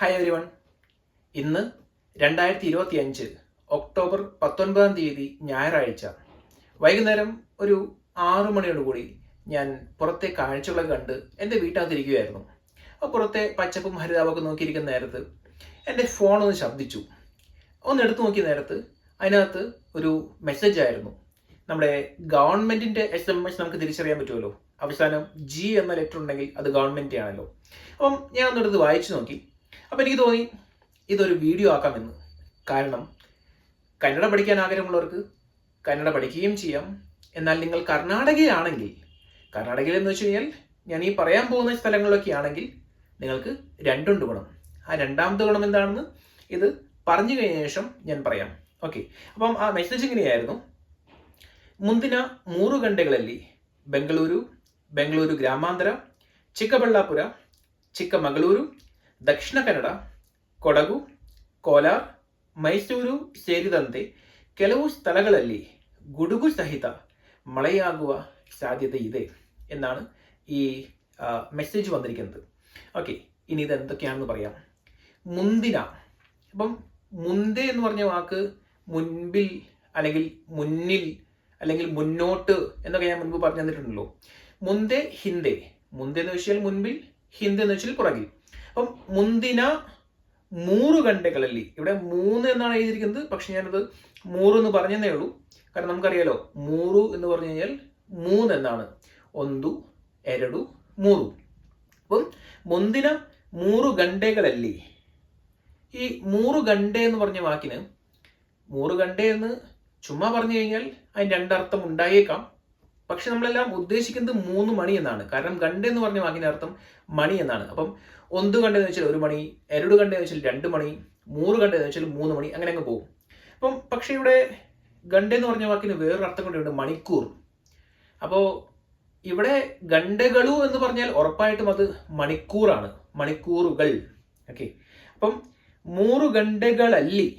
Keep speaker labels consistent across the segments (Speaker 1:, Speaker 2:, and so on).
Speaker 1: Hi every one ഇന്ന് രണ്ടായിരത്തി ഇരുപത്തി അഞ്ച് ഒക്ടോബർ പത്തൊൻപതാം തീയതി ഞായറാഴ്ച. വൈകുന്നേരം ഒരു ആറു മണിയോടുകൂടി ഞാൻ പുറത്തെ കാഴ്ചകളെ കണ്ട് എന്റെ വീട്ടിനകത്തിരിക്കുകയായിരുന്നു അപ്പോൾ പുറത്തെ പച്ചപ്പും ഹരിതാപമൊക്കെ നോക്കിയിരിക്കുന്ന നേരത്ത് എന്റെ ഫോൺ ഒന്ന് ശബ്ദിച്ചു. ഒന്ന് എടുത്തു നോക്കിയ നേരത്ത് അതിനകത്ത് ഒരു മെസ്സേജ് ആയിരുന്നു. നമ്മുടെ ഗവൺമെന്റിന്റെ എസ് എം എസ് നമുക്ക് തിരിച്ചറിയാൻ പറ്റുമല്ലോ. അവസാനം ജി എന്ന ലെറ്റർ ഉണ്ടെങ്കിൽ അത് ഗവൺമെന്റ് ആണല്ലോ അപ്പം ഞാൻ ഒന്നെടുത്ത് വായിച്ചു നോക്കി. അപ്പോൾ എനിക്ക് തോന്നി ഇതൊരു വീഡിയോ ആക്കാമെന്ന് കാരണം കന്നഡ പഠിക്കാൻ ആഗ്രഹമുള്ളവർക്ക് കന്നഡ പഠിക്കുകയും ചെയ്യാം. എന്നാൽ നിങ്ങൾ കർണാടകയാണെങ്കിൽ കർണാടകയിൽ എന്ന് വെച്ച് കഴിഞ്ഞാൽ ഞാൻ ഈ പറയാൻ പോകുന്ന സ്ഥലങ്ങളിലൊക്കെ ആണെങ്കിൽ നിങ്ങൾക്ക് രണ്ടുണ്ട് ഗുണം. ആ രണ്ടാമത്തെ ഗുണം എന്താണെന്ന് ഇത് പറഞ്ഞു കഴിഞ്ഞ ശേഷം ഞാൻ പറയാം. ഓക്കെ അപ്പം ആ മെസ്സേജ് ഇങ്ങനെയായിരുന്നു. മുന്തിന ಮೂರು ಗಂಟೆಗಳಲ್ಲಿ ബംഗളൂരു ബംഗളൂരു ഗ്രാമാന്തര ചിക്കബള്ളാപുര ചിക്കമംഗളൂരു ದಕ್ಷಿಣ ಕನ್ನಡ ಕೊಡಗು ಕೋಲಾರ್ ಮೈಸೂರು ಸೇರಿದಂತೆ ಕೆಲವು ಸ್ಥಳಗಳಲ್ಲಿ ಗುಡುಗು ಸಹಿತ മഴയാകുക സാധ്യത ಇದೆ എന്നാണ് ഈ മെസ്സേജ് വന്നിരിക്കുന്നത് ഓക്കെ ഇനി ഇത് എന്തൊക്കെയാണെന്ന് പറയാം മുന്തിന അപ്പം മുന്തേ എന്ന് പറഞ്ഞ വാക്ക് മുൻപിൽ അല്ലെങ്കിൽ മുന്നിൽ അല്ലെങ്കിൽ മുന്നോട്ട് എന്നൊക്കെ ഞാൻ മുൻപ് പറഞ്ഞു തന്നിട്ടുണ്ടല്ലോ മുന്തേ ഹിന്ദേ മുന്തേ എന്ന് വെച്ചാൽ മുൻപിൽ ഹിന്ദി എന്ന് വെച്ചാൽ പുറകിൽ അപ്പം മുന്തിന മൂറ് ഗണ്ടകളല്ലി ഇവിടെ മൂന്ന് എന്നാണ് എഴുതിയിരിക്കുന്നത്. പക്ഷെ ഞാനത് മൂറ് എന്ന് പറഞ്ഞതേ ഉള്ളൂ. കാരണം നമുക്കറിയാലോ മൂറു എന്ന് പറഞ്ഞു കഴിഞ്ഞാൽ മൂന്ന് എന്നാണ്. ഒന്തു എരടു മൂറു. അപ്പം മുന്തിന മൂറ് ഗണ്ടകളല്ലി ഈ മൂറ് ഗണ്ടേ എന്ന് പറഞ്ഞ വാക്കിന് മൂറ് ഗണ്ടേ എന്ന് ചുമ്മാ പറഞ്ഞു കഴിഞ്ഞാൽ അതിന് രണ്ടർത്ഥം ഉണ്ടായേക്കാം. പക്ഷെ നമ്മളെല്ലാം ഉദ്ദേശിക്കുന്നത് മൂന്ന് മണി എന്നാണ്. കാരണം ഗണ്ട എന്ന് പറഞ്ഞ വാക്കിന്റെ അർത്ഥം മണി എന്നാണ്. അപ്പം ഒന്ന് കണ്ടെന്ന് വെച്ചാൽ ഒരു മണി എരട് കണ്ടെന്ന് വെച്ചാൽ രണ്ട് മണി മൂറ് കണ്ടെന്ന് വെച്ചാൽ മൂന്ന് മണി അങ്ങനെ അങ്ങ് പോകും. അപ്പം പക്ഷേ ഇവിടെ ഗണ്ട എന്ന് പറഞ്ഞ വാക്കിന് വേറൊരു അർത്ഥം കൊണ്ടുണ്ട് മണിക്കൂർ. അപ്പോൾ ഇവിടെ ഗണ്ടകളു എന്ന് പറഞ്ഞാൽ ഉറപ്പായിട്ടും അത് മണിക്കൂറാണ് മണിക്കൂറുകൾ. ഓക്കെ. അപ്പം മൂറ് ഗണ്ടകളല്ലി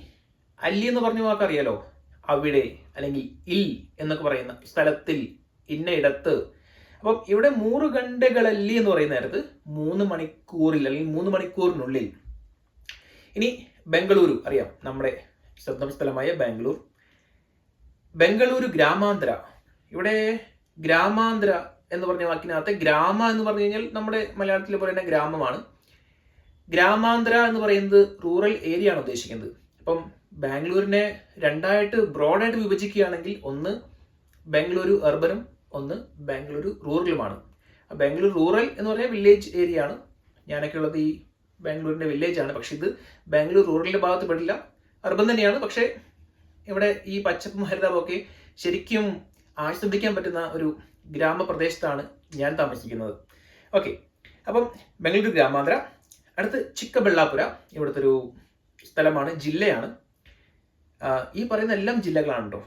Speaker 1: അല്ലി എന്ന് പറഞ്ഞ വാക്കറിയാലോ? അവിടെ അല്ലെങ്കിൽ ഇൽ എന്നൊക്കെ പറയുന്ന സ്ഥലത്തിൽ ഇന്ന ഇടത്ത്. അപ്പം ഇവിടെ മൂറ് ഗണ്ടകളല്ലി എന്ന് പറയുന്ന നേരത്ത് മൂന്ന് മണിക്കൂറിൽ അല്ലെങ്കിൽ മൂന്ന് മണിക്കൂറിനുള്ളിൽ. ഇനി ബംഗളൂരു അറിയാം നമ്മുടെ സ്വന്തം സ്ഥലമായ ബാംഗ്ലൂർ. ബംഗളൂരു ഗ്രാമാന്തര. ഇവിടെ ഗ്രാമാന്തര എന്ന് പറഞ്ഞ വാക്കിനകത്ത് ഗ്രാമ എന്ന് പറഞ്ഞു കഴിഞ്ഞാൽ നമ്മുടെ മലയാളത്തിൽ പറയുന്ന ഗ്രാമമാണ്. ഗ്രാമാന്തര എന്ന് പറയുന്നത് റൂറൽ ഏരിയ ആണ് ഉദ്ദേശിക്കുന്നത്. അപ്പം ബാംഗ്ലൂരിനെ രണ്ടായിട്ട് ബ്രോഡായിട്ട് വിഭജിക്കുകയാണെങ്കിൽ ഒന്ന് ബാംഗ്ലൂരു അർബനും ഒന്ന് ബാംഗ്ലൂരു റൂറലുമാണ്. ബാംഗ്ലൂർ റൂറൽ എന്ന് പറഞ്ഞാൽ വില്ലേജ് ഏരിയ ആണ് ഞാനൊക്കെ ഉള്ളത് ഈ ബാംഗ്ലൂരിന്റെ ആണ്. പക്ഷെ ഇത് ബാംഗ്ലൂർ റൂറലിന്റെ ഭാഗത്ത് പെടില്ല. അർബൻ തന്നെയാണ്. പക്ഷേ ഇവിടെ ഈ പച്ചപ്പും ഹരിതാപമൊക്കെ ശരിക്കും ആസ്വദിക്കാൻ പറ്റുന്ന ഒരു ഗ്രാമപ്രദേശത്താണ് ഞാൻ താമസിക്കുന്നത്. ഓക്കെ. അപ്പം ബാംഗ്ലൂർ ഗ്രാമാന്തര അടുത്ത് ചിക്കബെള്ളാപുര ഇവിടുത്തെ ഒരു സ്ഥലമാണ് ജില്ലയാണ്. ഈ പറയുന്ന എല്ലാം ജില്ലകളാണ് കേട്ടോ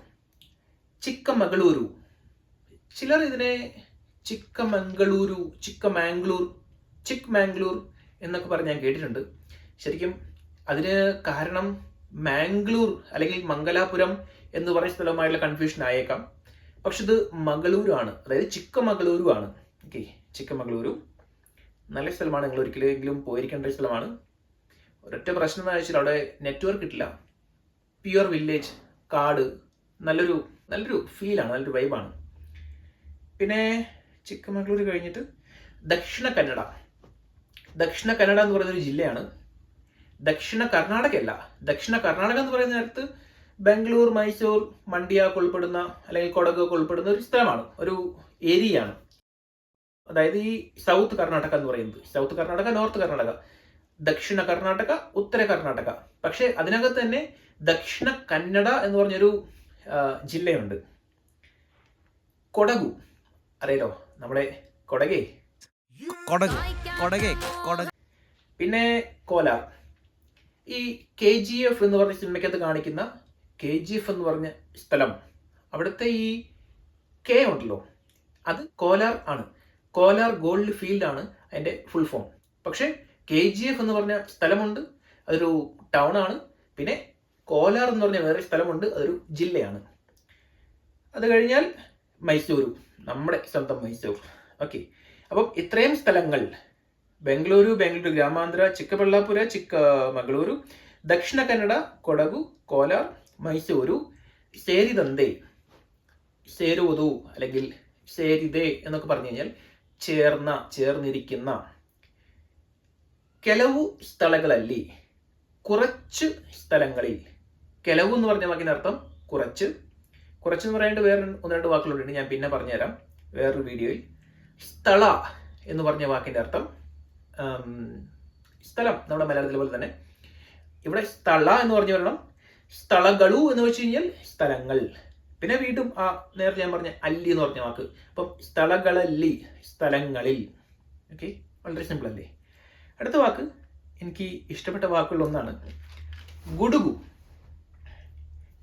Speaker 1: ചിക്കമംഗളൂരു ചിലർ ഇതിനെ ചിക്കമംഗളൂരു ചിക്കമാംഗ്ലൂർ ചിക്ക്മാംഗ്ലൂർ എന്നൊക്കെ പറഞ്ഞ് ഞാൻ കേട്ടിട്ടുണ്ട്. ശരിക്കും അതിന് കാരണം മാംഗ്ലൂർ അല്ലെങ്കിൽ മംഗലാപുരം എന്ന് പറയുന്ന സ്ഥലവുമായിട്ടുള്ള കൺഫ്യൂഷൻ ആയേക്കാം. പക്ഷെ ഇത് മംഗളൂരു ആണ് അതായത് ചിക്കമംഗളൂരു ആണ് ഓക്കെ ചിക്കമംഗളൂരു. നല്ല സ്ഥലമാണ്. നിങ്ങൾ ഒരിക്കലെങ്കിലും പോയിരിക്കേണ്ട ഒരു സ്ഥലമാണ്. ഒരൊറ്റ പ്രശ്നം എന്ന് വെച്ചാൽ അവിടെ നെറ്റ്വർക്ക് കിട്ടില്ല. പ്യുവർ വില്ലേജ് കാട് നല്ലൊരു നല്ലൊരു ഫീലാണ് നല്ലൊരു വൈബാണ് പിന്നെ ചിക്കമംഗ്ലൂർ കഴിഞ്ഞിട്ട് ദക്ഷിണ കന്നഡ. ദക്ഷിണ കന്നഡ എന്ന് പറയുന്ന ഒരു ജില്ലയാണ്. ദക്ഷിണ കർണാടകയല്ല. ദക്ഷിണ കർണാടക എന്ന് പറയുന്ന നേരത്ത് ബാംഗ്ലൂർ മൈസൂർ മണ്ഡ്യ ഉൾപ്പെടുന്ന അല്ലെങ്കിൽ കൊടക് ഒക്കെ ഉൾപ്പെടുന്ന ഒരു സ്ഥലമാണ്. ഒരു ഏരിയയാണ്. അതായത് ഈ സൗത്ത് കർണാടക എന്ന് പറയുന്നത്. South Karnataka north Karnataka. ദക്ഷിണ കർണാടക ഉത്തര കർണാടക. പക്ഷേ അതിനകത്ത് തന്നെ ദക്ഷിണ കന്നഡ എന്ന് പറഞ്ഞൊരു ജില്ലയുണ്ട്. കൊടകു. അറിയാലോ നമ്മുടെ കൊടകേ.
Speaker 2: കൊടക് കൊടകെ കൊടക്.
Speaker 1: പിന്നെ കോലാർ ഈ കെ ജി എഫ് എന്ന് പറഞ്ഞ സിനിമയ്ക്കകത്ത് കാണിക്കുന്ന കെ ജി എഫ് എന്ന് പറഞ്ഞ സ്ഥലം. അവിടുത്തെ ഈ കെ ഉണ്ടല്ലോ അത് കോലാർ ആണ്. കോലാർ ഗോൾഡ് ഫീൽഡ് ആണ് അതിന്റെ ഫുൾ ഫോം. പക്ഷേ കെ ജി എഫ് എന്ന് പറഞ്ഞ സ്ഥലമുണ്ട് അതൊരു ടൗൺ ആണ്. പിന്നെ കോലാർ എന്ന് പറഞ്ഞ വേറെ സ്ഥലമുണ്ട് അതൊരു ജില്ലയാണ്. അത് കഴിഞ്ഞാൽ മൈസൂരു. നമ്മുടെ സ്വന്തം മൈസൂർ. ഓക്കെ അപ്പം ഇത്രയും സ്ഥലങ്ങൾ ബംഗളൂരു ബംഗളൂരു ഗ്രാമാന്തര ചിക്കബള്ളാപുര ചിക്ക മംഗളൂരു ദക്ഷിണ കന്നഡ കൊടകു കോലാർ മൈസൂരു സേരിതന്തേ സേരുവതു അല്ലെങ്കിൽ സേരിതേ എന്നൊക്കെ പറഞ്ഞു കഴിഞ്ഞാൽ ചേർന്ന ചേർന്നിരിക്കുന്ന കെലവു സ്ഥലങ്ങളല്ലേ? കുറച്ച് സ്ഥലങ്ങളിൽ. കെലവു എന്ന് പറഞ്ഞ വാക്കിനർത്ഥം കുറച്ച് കുറച്ച് എന്ന് പറയാണ്ട് വേറെ ഒന്ന് രണ്ട് വാക്കുകളുണ്ട്. ഞാൻ പിന്നെ പറഞ്ഞുതരാം. വേറൊരു വീഡിയോയിൽ. സ്ഥള എന്ന് പറഞ്ഞ വാക്കിന്റെ അർത്ഥം സ്ഥലം നമ്മുടെ മലയാളത്തിലെ പോലെ തന്നെ. ഇവിടെ സ്ഥള എന്ന് പറഞ്ഞു വരണം. സ്ഥളകളു എന്ന് വെച്ച് കഴിഞ്ഞാൽ സ്ഥലങ്ങൾ. പിന്നെ വീണ്ടും ആ നേരത്തെ ഞാൻ പറഞ്ഞ അല്ലി എന്ന് പറഞ്ഞ വാക്ക്. അപ്പം സ്ഥലകളല്ലി സ്ഥലങ്ങളിൽ. ഓക്കെ? വളരെ സിമ്പിൾ അല്ലേ? അടുത്ത വാക്ക് എനിക്ക് ഇഷ്ടപ്പെട്ട വാക്കുകളിൽ ഒന്നാണ് ഗുഡുഗു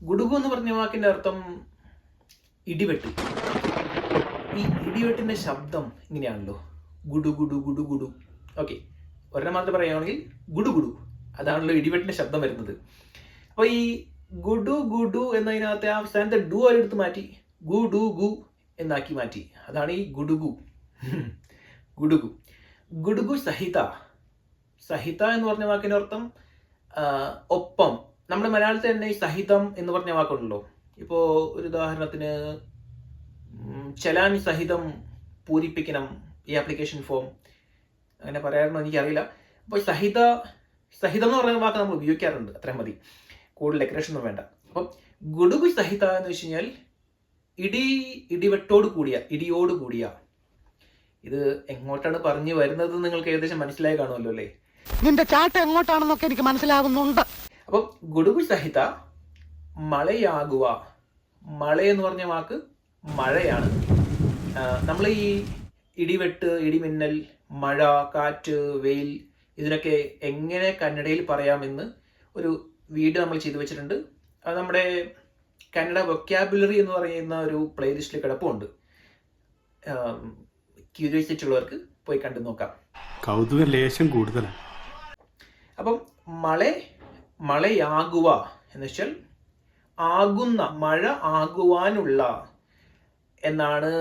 Speaker 1: ഗുഡുഗു എന്ന് പറഞ്ഞ വാക്കിന്റെ അർത്ഥം ഇടിവെട്ട്. ഈ ഇടിവെട്ടിന്റെ ശബ്ദം ഇങ്ങനെയാണല്ലോ. ഗുഡു ഗുഡു ഗുഡു ഗുഡു ഓക്കെ. ഒരെണ്ണം മാത്രം പറയുകയാണെങ്കിൽ ഗുഡു ഗുഡു അതാണല്ലോ ഇടിവെട്ടിന്റെ ശബ്ദം വരുന്നത്. അപ്പോൾ ഈ ഗുഡു ഗുഡു എന്നതിനകത്തെ ആ സ്ഥാനത്തെ ഡു അവരെടുത്ത് മാറ്റി? ഗു ഡു ഗു എന്നാക്കി മാറ്റി. അതാണ് ഈ ഗുഡുഗു ഗുഡുഗു ഗുഡുഗു സഹിത. സഹിത എന്ന് പറഞ്ഞ വാക്കിന്റെ അർത്ഥം ഒപ്പം. നമ്മുടെ മലയാളത്തിൽ തന്നെ ഈ സഹിതം എന്ന് പറഞ്ഞ വാക്കുണ്ടല്ലോ. ഇപ്പോൾ ഒരു ഉദാഹരണത്തിന് ചലാൻ സഹിതം പൂരിപ്പിക്കണം ഈ ആപ്ലിക്കേഷൻ ഫോം അങ്ങനെ പറയാറുണ്ടോ എനിക്കറിയില്ല. അപ്പോൾ സഹിത സഹിതം എന്ന് പറയുന്ന വാക്ക് നമ്മൾ ഉപയോഗിക്കാറുണ്ട്. അത്രയും മതി. കൂടുതൽ ഡെക്കറേഷൻ ഒന്നും വേണ്ട. അപ്പം ഗുഡുഗു സഹിത എന്ന് വെച്ച് കഴിഞ്ഞാൽ ഇടി ഇടിവെട്ടോട് കൂടിയ ഇടിയോട് കൂടിയ. ഇത് എങ്ങോട്ടാണ് പറഞ്ഞു വരുന്നത് നിങ്ങൾക്ക് ഏകദേശം മനസ്സിലായി കാണുമല്ലോ അല്ലേ?
Speaker 3: നിന്റെ ചാട്ട എങ്ങോട്ടാണെന്നൊക്കെ എനിക്ക് മനസ്സിലാകുന്നുണ്ട്
Speaker 1: അപ്പം ഗുഡുഗു സഹിത മഴയാകുക മഴ എന്ന് പറഞ്ഞ വാക്ക് മഴയാണ്. നമ്മൾ ഈ ഇടിവെട്ട് ഇടിമിന്നൽ മഴ കാറ്റ് വെയിൽ ഇതിനൊക്കെ എങ്ങനെ കന്നഡയിൽ പറയാമെന്ന് ഒരു വീഡിയോ നമ്മൾ ചെയ്തു വെച്ചിട്ടുണ്ട്. അത് നമ്മുടെ കന്നഡ വൊക്കാബുലറി എന്ന് പറയുന്ന ഒരു പ്ലേലിസ്റ്റിൽ കിടപ്പുണ്ട്. ക്യൂരിയോസിറ്റി ഉള്ളവർക്ക് പോയി കണ്ടു നോക്കാം.
Speaker 4: കൗതുക ലേശം കൂടുതലാണ്
Speaker 1: അപ്പം മഴ മഴയാകുക എന്ന് വെച്ചാൽ ആകുന്ന മഴ ആകുവാനുള്ള എന്നാണ്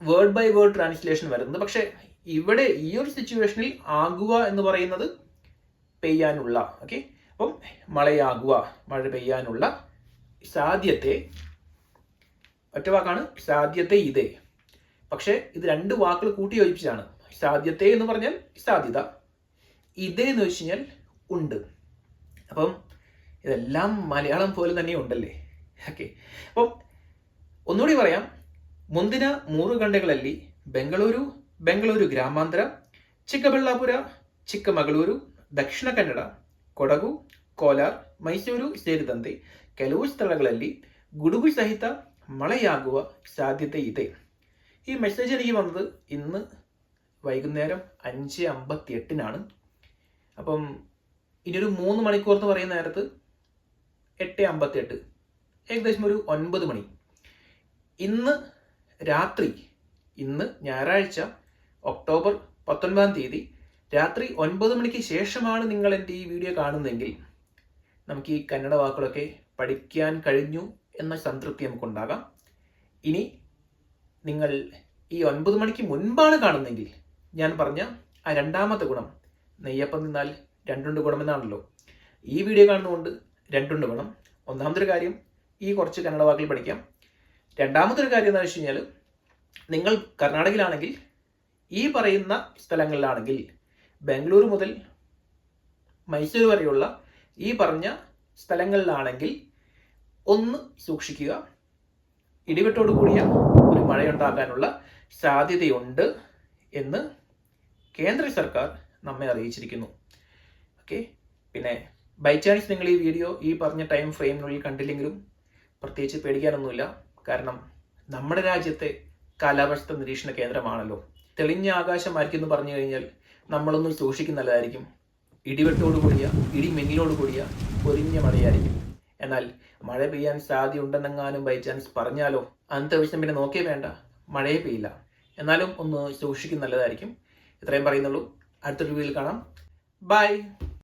Speaker 1: വേർഡ് ബൈ വേർഡ് ട്രാൻസ്ലേഷൻ വരുന്നത്. പക്ഷെ ഇവിടെ ഈ ഒരു സിറ്റുവേഷനിൽ ആകുക എന്ന് പറയുന്നത് പെയ്യാനുള്ള ഓക്കെ അപ്പം മഴയാകുക മഴ പെയ്യാനുള്ള സാധ്യത്തെ ഒറ്റ വാക്കാണ് സാധ്യത്തെ ഇതേ. പക്ഷേ ഇത് രണ്ട് വാക്കുകൾ കൂട്ടി യോജിപ്പിച്ചാണ് സാധ്യത എന്ന് പറഞ്ഞാൽ സാധ്യത ഇതേ എന്ന് വെച്ച് കഴിഞ്ഞാൽ ഉണ്ട്. അപ്പം ഇതെല്ലാം മലയാളം പോലെ തന്നെ ഉണ്ടല്ലേ ഓക്കെ അപ്പം ഒന്നുകൂടി പറയാം ಮುಂದಿನ ಮೂರು ಗಂಟೆಗಳಲ್ಲಿ ಬೆಂಗಳೂರು ಬೆಂಗಳೂರು ಗ್ರಾಮಾಂತರ ಚಿಕ್ಕಬಳ್ಳಾಪುರ ಚಿಕ್ಕಮಗಳೂರು ದಕ್ಷಿಣ ಕನ್ನಡ ಕೊಡಗು ಕೋಲಾರ್ ಮೈಸೂರು ಸೇರಿದಂತೆ ಕೆಲವು ಸ್ಥಳಗಳಲ್ಲಿ ಗುಡುಗು ಸಹಿತ ಮಳೆಯಾಗುವ ಸಾಧ್ಯತೆ ಇದೆ ഈ മെസ്സേജ് എനിക്ക് വന്നത് ഇന്ന് വൈകുന്നേരം അഞ്ച് അമ്പത്തി എട്ടിനാണ് അപ്പം ഇനിയൊരു മൂന്ന് മണിക്കൂർ എന്ന് പറയുന്ന നേരത്ത് എട്ട് അമ്പത്തി എട്ട് ഏകദേശം ഒരു ഒൻപത് മണി. ഇന്ന് രാത്രി ഇന്ന് ഞായറാഴ്ച ഒക്ടോബർ പത്തൊൻപതാം തീയതി രാത്രി ഒൻപത് മണിക്ക് ശേഷമാണ് നിങ്ങൾ എന്റെ ഈ വീഡിയോ കാണുന്നതെങ്കിൽ നമുക്ക് ഈ കന്നഡ വാക്കുകളൊക്കെ പഠിക്കാൻ കഴിഞ്ഞു എന്ന സംതൃപ്തി നമുക്കുണ്ടാകാം. ഇനി നിങ്ങൾ ഈ ഒൻപത് മണിക്ക് മുൻപാണ് കാണുന്നതെങ്കിൽ ഞാൻ പറഞ്ഞ ആ രണ്ടാമത്തെ ഗുണം നെയ്യപ്പം നിന്നാൽ രണ്ടുണ്ട് ഗുണമെന്നാണല്ലോ. ഈ വീഡിയോ കാണുന്നതുകൊണ്ട് രണ്ടുണ്ട് വേണം. ഒന്നാമതൊരു കാര്യം ഈ കുറച്ച് കന്നഡ വാക്കിൽ പഠിക്കാം. രണ്ടാമതൊരു കാര്യം എന്താണെന്ന് വെച്ച് കഴിഞ്ഞാൽ നിങ്ങൾ കർണാടകയിലാണെങ്കിൽ ഈ പറയുന്ന സ്ഥലങ്ങളിലാണെങ്കിൽ ബാംഗ്ലൂർ മുതൽ മൈസൂർ വരെയുള്ള ഈ പറഞ്ഞ സ്ഥലങ്ങളിലാണെങ്കിൽ ഒന്ന് സൂക്ഷിക്കുക. ഇടിവെട്ടോട് കൂടിയ ഒരു മഴയുണ്ടാകാനുള്ള സാധ്യതയുണ്ട് എന്ന് കേന്ദ്ര സർക്കാർ നമ്മെ അറിയിച്ചിരിക്കുന്നു. ഓക്കെ പിന്നെ ബൈ ചാൻസ് നിങ്ങൾ ഈ വീഡിയോ ഈ പറഞ്ഞ ടൈം ഫ്രെയിമിനുള്ളിൽ കണ്ടില്ലെങ്കിലും പ്രത്യേകിച്ച് പേടിക്കാനൊന്നുമില്ല. കാരണം നമ്മുടെ രാജ്യത്തെ കാലാവസ്ഥ നിരീക്ഷണ കേന്ദ്രമാണല്ലോ. തെളിഞ്ഞ ആകാശമായിരിക്കും പറഞ്ഞു കഴിഞ്ഞാൽ നമ്മളൊന്നും സൂക്ഷിക്കുന്നതായിരിക്കും ഇടിവെട്ടോട് കൂടിയ ഇടിമിന്നലോട് കൂടിയ പൊരിഞ്ഞ മഴയായിരിക്കും. എന്നാൽ മഴ പെയ്യാൻ സാധ്യതയുണ്ടെന്നെങ്ങാനും ബൈ ചാൻസ് പറഞ്ഞാലോ? അന്നത്തെ ദിവസം പിന്നെ നോക്കേ വേണ്ട മഴയെ പെയ്യില്ല. എന്നാലും ഒന്ന് സൂക്ഷിക്കുന്ന നല്ലതായിരിക്കും. ഇത്രയും പറയുന്നുള്ളൂ. അടുത്തൊരു വീഡിയോയിൽ കാണാം. ബൈ